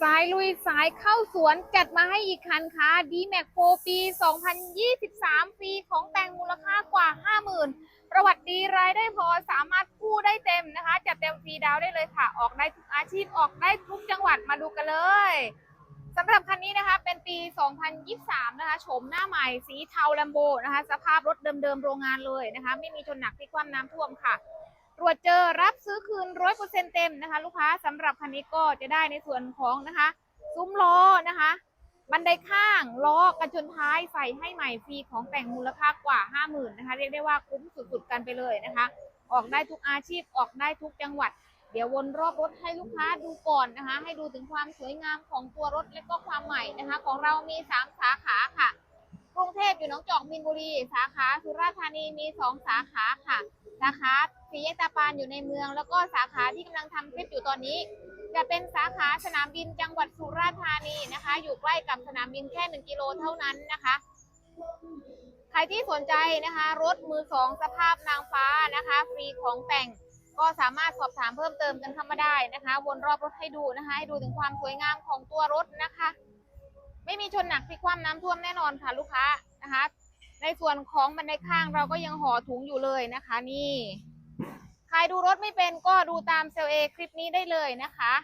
สายลุยสายเข้าสวนจัดมาให้อีกคันค่ะ d m a x 4ปี 2023ปีของแต่งมูลค่ากว่า 50,000 ประวัติดีรายได้พอสามารถกู้ได้เต็มนะคะ จัดเต็มฟรีดาวได้เลยค่ะ ออกได้ทุกอาชีพออกได้ทุกจังหวัดมาดูกันเลยสำหรับคันนี้นะคะเป็นปี 2023 นะคะโฉมหน้าใหม่สีเทาแลมโบนะคะ สภาพรถเดิมๆโรงงานเลยนะคะ ไม่มีชนหนักที่คว่ำน้ำท่วมค่ะ ตรวจเจอรับซื้อคืนร้อยเปอร์เซ็นเต็มนะคะ ลูกค้าสำหรับคันนี้ก็จะได้ในส่วนของนะคะซุ้มล้อนะคะ บันไดข้างล้อกันชนท้ายใส่ให้ใหม่ฟรีของแต่งมูลค่ากว่า 50,000นะคะ เรียกได้ว่าคุ้มสุดๆกันไปเลยนะคะ ออกได้ทุกอาชีพออกได้ทุกจังหวัด เดี๋ยววนรอบรถให้ลูกค้าดูก่อนนะคะ ให้ดูถึงความสวยงามของตัวรถและก็ความใหม่นะคะ ของเรามี 3 สาขาค่ะกรุงเทพอยู่หนองจอกมินบุรี สาขาสุราษฎร์ธานีมี 2 สาขาค่ะสาขา สีแยกตาปานอยู่ในเมือง แล้วก็สาขาที่กำลังทำคลิปอยู่ตอนนี้ จะเป็นสาขาสนามบินจังหวัดสุราษฎร์ธานีนะคะ อยู่ใกล้กับสนามบินแค่1กิโลเท่านั้นนะคะ ใครที่สนใจนะคะ รถมือสองสภาพนางฟ้านะคะ ฟรีของแต่งก็สามารถสอบถามเพิ่มเติมกันเข้ามาได้นะคะ วนรอบรถให้ดูนะคะ ให้ดูถึงความสวยงามของตัวรถนะคะ ไม่มีชนหนักพลิกคว่ำน้ำท่วมแน่นอนค่ะลูกค้านะคะ ในส่วนของบันไดข้างเราก็ยังห่อถุงอยู่เลยนะคะ นี่ รดูรถไม่เป็นก็ดูตามเซลเอคลิปนี้ได้เลยนะคะ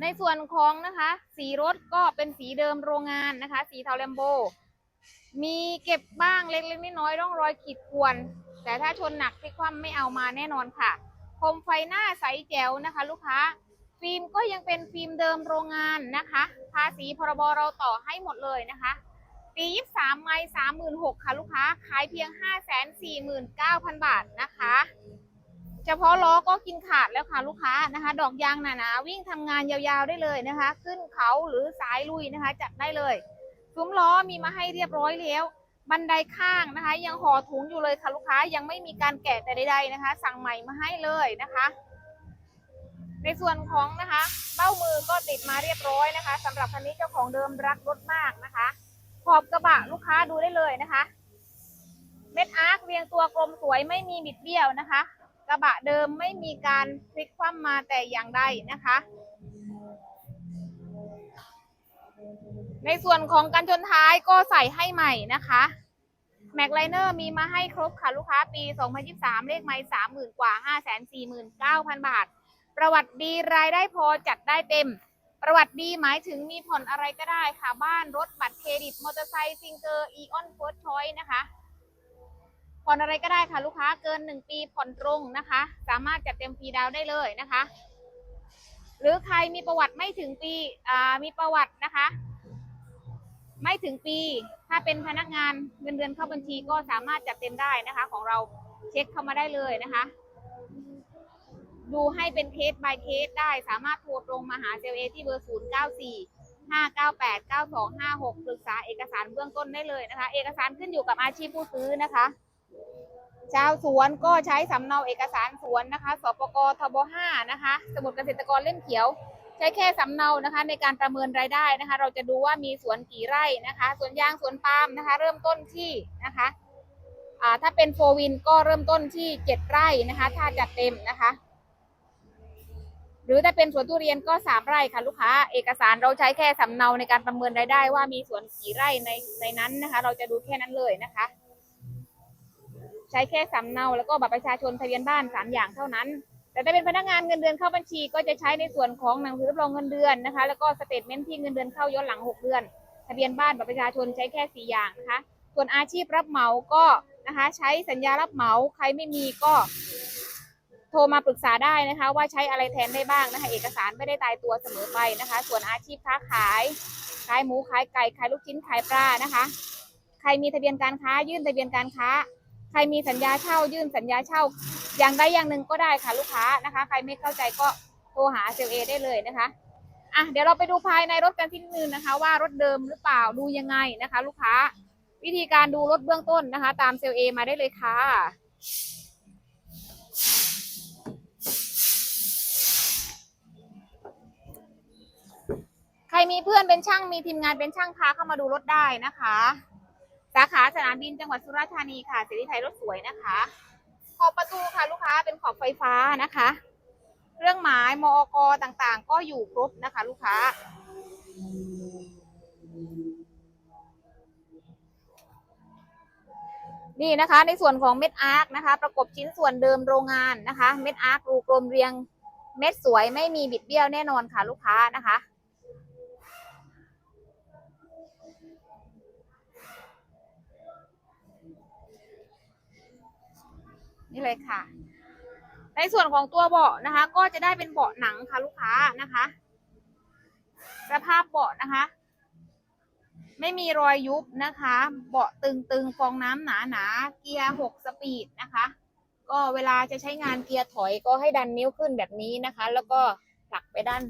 ในส่วนของนะคะ สีรถก็เป็นสีเดิมโรงงานนะคะ สีเทาแลมโบ มีเก็บบ้างเล็กๆน้อยๆร่องรอยขีดข่วน แต่ถ้าชนหนักพลิกคว่ำไม่เอามาแน่นอนค่ะโคมไฟหน้าใสแจ๋วนะคะ ลูกค้า ฟิล์มก็ยังเป็นฟิล์มเดิมโรงงานนะคะ ภาษีพรบเราต่อให้หมดเลยนะคะ ปี23ไมล์36,000ค่ะลูกค้า ขายเพียง549,000บาทนะคะ เฉพาะล้อก็กินขาดแล้วค่ะลูกค้านะคะ ดอกยางหนาๆวิ่งทำงานยาวๆได้เลยนะคะ ขึ้นเขาหรือสายลุยนะคะ จัดได้เลยซุ้มล้อมีมาให้เรียบร้อยแล้ว บันไดข้างนะคะ ยังห่อถุงอยู่เลยค่ะลูกค้ายังไม่มีการแกะแต่ใดๆนะคะ สั่งใหม่มาให้เลยนะคะ ในส่วนของนะคะ เบ้ามือก็ติดมาเรียบร้อยนะคะสำหรับคันนี้เจ้าของเดิมรักรถมากนะคะ ขอบกระบะลูกค้าดูได้เลยนะคะ เม็ดอาร์คเรียงตัวกลมสวยไม่มีบิดเบี้ยวนะคะ กระบะเดิมไม่มีการพลิกคว่ำมาแต่อย่างใดนะคะ ในส่วนของการชนท้ายก็ใส่ให้ใหม่นะคะแม็กไลเนอร์มีมาให้ครบค่ะลูกค้าปี 2023 เลขไม่30,000 กว่า 549,000 บาท ประวัติดีรายได้พอจัดได้เต็ม ประวัติดีหมายถึงมีผ่อนอะไรก็ได้ค่ะ บ้านรถบัตรเครดิตมอเตอร์ไซค์ซิงเกอร์อีออนเฟิร์สชอยนะคะ ผ่อนอะไรก็ได้ค่ะลูกค้าเกิน 1 ปีผ่อนตรงนะคะ สามารถจัดเต็มฟรีดาวน์ได้เลยนะคะ หรือใครมีประวัติไม่ถึงปีมีประวัตินะคะ ไม่ถึงปี ถ้าเป็นพนักงานเงินเดือนเข้าบัญชีก็สามารถจัดเต็มได้นะคะ ของเราเช็คเข้ามาได้เลยนะคะ ดูให้เป็นเคส by เคสได้สามารถโทรตรงมาหาเซลเอที่เบอร์ 0 9 4 5 9 8 9 2 5 6 ปรึกษาเอกสารเบื้องต้นได้เลยนะคะ เอกสารขึ้นอยู่กับอาชีพผู้ซื้อนะคะ ชาวสวนก็ใช้สำเนาเอกสารสวนนะคะ สปกทบ5นะคะ สมุดเกษตรกรเล่มเขียว ใช้แค่สำเนานะคะ ในการประเมินรายได้นะคะ เราจะดูว่ามีสวนกี่ไร่นะคะ สวนยาง สวนปาล์มนะคะ เริ่มต้นที่นะคะถ้าเป็นโฟวินก็เริ่มต้นที่เจ็ดไร่นะคะ ถ้าจัดเต็มนะคะ หรือถ้าเป็นสวนทุเรียนก็สามไร่ค่ะลูกค้า เอกสารเราใช้แค่สำเนาในการประเมินรายได้ว่ามีสวนกี่ไร่ในในนั้นนะคะ เราจะดูแค่นั้นเลยนะคะ ใช้แค่สำเนาแล้วก็บัตรประชาชนทะเบียนบ้านสามอย่างเท่านั้น แต่ถ้าเป็นพนักงานเงินเดือนเข้าบัญชี ก็จะใช้ในส่วนของหนังสือรับรองเงินเดือนนะคะ แล้วก็สเตทเมนต์ที่เงินเดือนเข้าย้อนหลัง6เดือน ทะเบียนบ้านบัตรประชาชนใช้แค่4อย่างนะคะ ส่วนอาชีพรับเหมาก็นะคะ ใช้สัญญารับเหมาใครไม่มีก็ โทรมาปรึกษาได้นะคะ ว่าใช้อะไรแทนได้บ้างนะคะ เอกสารไม่ได้ตายตัวเสมอไปนะคะ ส่วนอาชีพค้าขายขายหมูขายไก่ขายลูกชิ้นขายปลานะคะ ใครมีทะเบียนการค้า ยื่นทะเบียนการค้า ใครมีสัญญาเช่า ยื่นสัญญาเช่า อย่างใดอย่างหนึ่งก็ได้ค่ะลูกค้านะคะ ใครไม่เข้าใจก็โทรหาเซลเอได้เลยนะคะอะเดี๋ยวเราไปดูภายในรถกันที่นึงนะคะ ว่ารถเดิมหรือเปล่าดูยังไงนะคะ ลูกค้า วิธีการดูรถเบื้องต้นนะคะ ตามเซลเอมาได้เลยค่ะ ใคร มีเพื่อนเป็นช่างมีทีมงานเป็นช่างพาเข้ามาดูรถได้นะคะ สาขาสนามบินจังหวัดสุราษฎร์ธานีค่ะเสรีไทยรถสวยนะคะ ขอบประตูค่ะลูกค้าเป็นขอบไฟฟ้านะคะ เครื่องหมายมอกต่างๆ ก็อยู่ครบนะคะ ลูกค้า นี่นะคะในส่วนของเม็ดอาร์คนะคะ ประกบชิ้นส่วนเดิมโรงงานนะคะ เม็ดอาร์ครูกลมเรียง เม็ดสวยไม่มีบิดเบี้ยวแน่นอนค่ะลูกค้านะคะ นี่เลยค่ะ ในส่วนของตัวเบาะนะคะ ก็จะได้เป็นเบาะหนังค่ะลูกค้านะคะ สภาพเบาะนะคะ ไม่มีรอยยุบนะคะ เบาะตึงๆ ฟองน้ำหนาๆ เกียร์หกสปีดนะคะ ก็เวลาจะใช้งานเกียร์ถอยก็ให้ดันนิ้วขึ้นแบบนี้นะคะ แล้วก็ผลักไปด้าน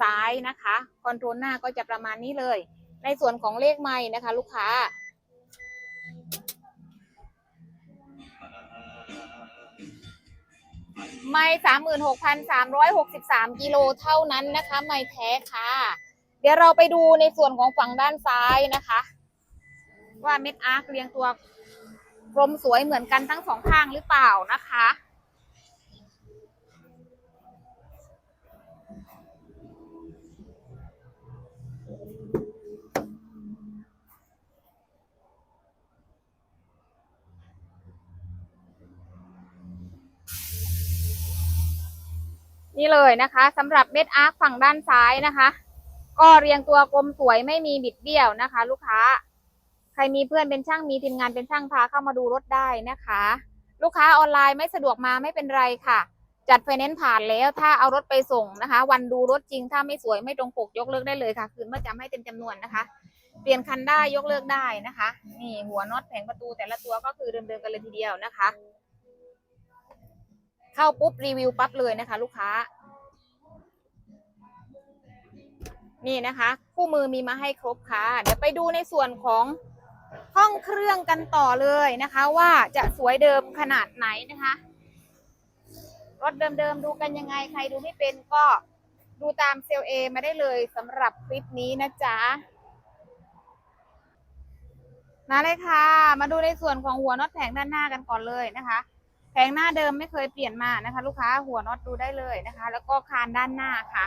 ซ้ายนะคะ คอนโทรลหน้าก็จะประมาณนี้เลย ในส่วนของเลขไม้นะคะ ลูกค้า ไม่สามหมื่นหกพันสามร้อยหกสิบสามกิโลเท่านั้นนะคะ ไม่แท้ค่ะ เดี๋ยวเราไปดูในส่วนของฝั่งด้านซ้ายนะคะ ว่าเม็ดอาร์คเรียงตัวกลมสวยเหมือนกันทั้งสองข้างหรือเปล่านะคะ นี่เลยนะคะสำหรับเม็ดอาร์คฝั่งด้านซ้ายนะคะ ก็เรียงตัวกลมสวยไม่มีบิดเบี้ยวนะคะ ลูกค้า ใครมีเพื่อนเป็นช่างมีทีมงานเป็นช่างพาเข้ามาดูรถได้นะคะ ลูกค้าออนไลน์ไม่สะดวกมาไม่เป็นไรค่ะ จัดไฟแนนซ์ผ่านแล้วถ้าเอารถไปส่งนะคะ วันดูรถจริงถ้าไม่สวยไม่ตรงปกยกเลิกได้เลยค่ะ คืนเมื่อจำให้เต็มจำนวนนะคะ เปลี่ยนคันได้ยกเลิกได้นะคะ นี่หัวน็อตแผงประตูแต่ละตัวก็คือเดิมๆกันเลยทีเดียวนะคะ เข้าปุ๊บรีวิวปั๊บเลยนะคะ ลูกค้า นี่นะคะคู่มือมีมาให้ครบค่ะ เดี๋ยวไปดูในส่วนของห้องเครื่องกันต่อเลยนะคะ ว่าจะสวยเดิมขนาดไหนนะคะรถเดิมๆดูกันยังไงใครดูไม่เป็นก็ดูตามเซลเอมาได้เลยสำหรับคลิปนี้นะจ๊ะมาเลยค่ะ มาดูในส่วนของหัวน็อตแผงด้านหน้ากันก่อนเลยนะคะ แผงหน้าเดิมไม่เคยเปลี่ยนมานะคะ ลูกค้าหัวน็อตดูได้เลยนะคะ แล้วก็คานด้านหน้าค่ะ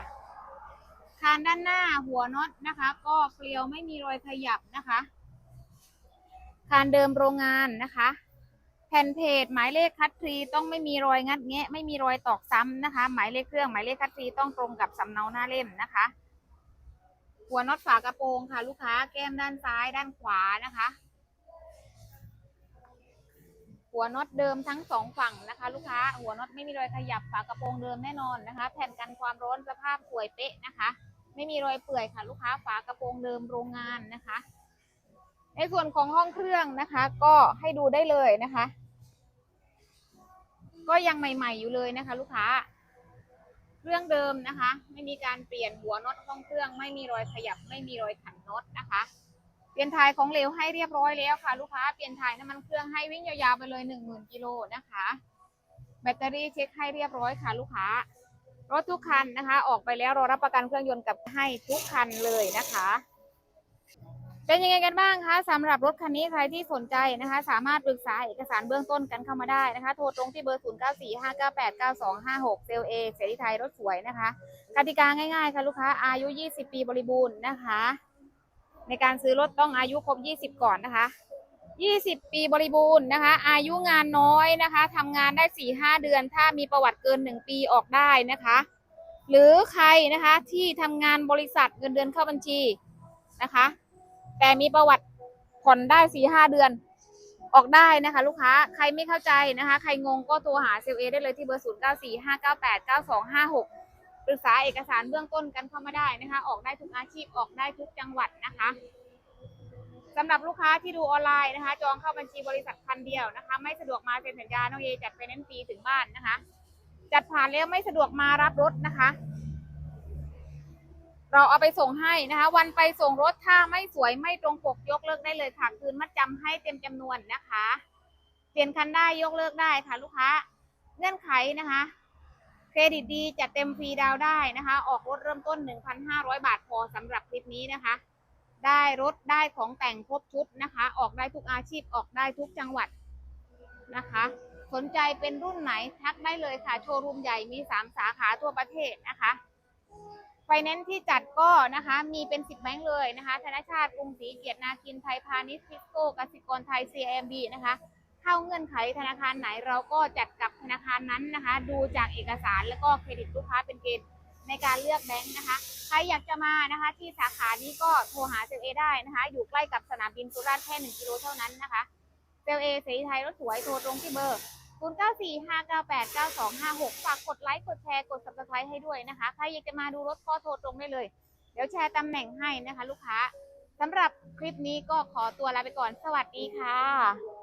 คานด้านหน้าหัวน็อตนะคะ ก็เกลียวไม่มีรอยขยับนะคะ คานเดิมโรงงานนะคะ แผ่นเพจหมายเลขคัดทรีต้องไม่มีรอยงัดแงะ ไม่มีรอยตอกซ้ำนะคะ หมายเลขเครื่องหมายเลขคัดทรีต้องตรงกับสำเนาหน้าเล่มนะคะ หัวน็อตฝากระโปรงค่ะ ลูกค้าแก้มด้านซ้ายด้านขวานะคะ หัวน็อตเดิมทั้งสองฝั่งนะคะ ลูกค้า หัวน็อตไม่มีรอยขยับฝากระโปรงเดิมแน่นอนนะคะ แผ่นกันความร้อนสภาพสวยเป๊ะนะคะ ไม่มีรอยเปื่อยค่ะ ลูกค้าฝากระโปรงเดิมโรงงานนะคะ ในส่วนของห้องเครื่องนะคะ ก็ให้ดูได้เลยนะคะ ก็ยังใหม่ ๆอยู่เลยนะคะ ลูกค้าเครื่องเดิมนะคะ ไม่มีการเปลี่ยนหัวน็อตห้องเครื่อง ไม่มีรอยขยับ ไม่มีรอยขันน็อตนะคะ เปลี่ยนถ่ายของเหลวให้เรียบร้อยแล้วค่ะ ลูกค้าเปลี่ยนถ่ายน้ำมันเครื่องให้วิ่งยาวๆไปเลยหนึ่งหมื่นกิโลนะคะ แบตเตอรี่เช็คให้เรียบร้อยค่ะ ลูกค้ารถทุกคันนะคะ ออกไปแล้วรอรับประกันเครื่องยนต์กับให้ทุกคันเลยนะคะเป็นยังไงกันบ้างคะสำหรับรถคันนี้ใครที่สนใจนะคะ สามารถปรึกษาเอกสารเบื้องต้นกันเข้ามาได้นะคะ โทรตรงที่เบอร์ 0 9 4 5 9 8 9 2 5 6 เซลเอเสรีไทยรถสวยนะคะกติกาง่ายๆค่ะลูกค้าอายุ 20 ปีบริบูรณ์นะคะ ในการซื้อรถต้องอายุครบ 20 ก่อนนะคะ 20 ปีบริบูรณ์นะคะ อายุงานน้อยนะคะทำงานได้ 4-5 เดือน ถ้ามีประวัติเกิน 1 ปีออกได้นะคะ หรือใครนะคะที่ทำงานบริษัทเงินเดือนเข้าบัญชีนะคะ แต่มีประวัติผ่อนได้ 4-5 เดือนออกได้นะคะ ลูกค้าใครไม่เข้าใจนะคะ ใครงงก็โทรหาเซลเอได้เลยที่เบอร์ 0 ปรึกษาเอกสารเบื้องต้นกันเข้ามาได้นะคะ ออกได้ทุกอาชีพออกได้ทุกจังหวัดนะคะสำหรับลูกค้าที่ดูออนไลน์นะคะ จองเข้าบัญชีบริษัทคันเดียวนะคะ ไม่สะดวกมาเซ็นสัญญาน้องเอจัดไฟแนนฟรีถึงบ้านนะคะ จัดผ่านแล้วไม่สะดวกมารับรถนะคะ เราเอาไปส่งให้นะคะ วันไปส่งรถถ้าไม่สวยไม่ตรงปกยกเลิกได้เลยค่ะคืนมัดจำให้เต็มจำนวนนะคะ เปลี่ยนคันได้ยกเลิกได้ค่ะลูกค้าเงื่อนไขนะคะ เครดิตดีจัดเต็มฟรีดาวได้นะคะ ออกรถเริ่มต้น 1,500 บาทพอสำหรับคลิปนี้นะคะ ได้รถได้ของแต่งครบชุดนะคะ ออกได้ทุกอาชีพออกได้ทุกจังหวัดนะคะ สนใจเป็นรุ่นไหนทักได้เลยค่ะ โชว์รูมใหญ่มี 3 สาขาทั่วประเทศนะคะไฟแนนซ์ที่จัดก็นะคะมีเป็น 10 แบงค์เลยนะคะ ธนาชาติกรุงศรีเกียรตินาคินไทยพาณิชย์ทิสโก้กสิกรไทย CMB นะคะ เข้าเงื่อนไขธนาคารไหนเราก็จัดกับธนาคารนั้นนะคะ ดูจากเอกสารแล้วก็เครดิตลูกค้าเป็นเกณฑ์ในการเลือกแบงค์นะคะ ใครอยากจะมานะคะที่สาขานี้ก็โทรหาเซลเอได้นะคะ อยู่ใกล้กับสนามบินสุราษฎร์แค่1กิโลเท่านั้นนะคะเซลเอเสรีไทยรถสวยโทรตรงที่เบอร์ 0945989256 ฝากกดไลค์กดแชร์กด subscribe ให้ด้วยนะคะ ใครอยากจะมาดูรถก็โทรตรงได้เลย เดี๋ยวแชร์ตำแหน่งให้นะคะ ลูกค้าสำหรับคลิปนี้ก็ขอตัวลาไปก่อน สวัสดีค่ะ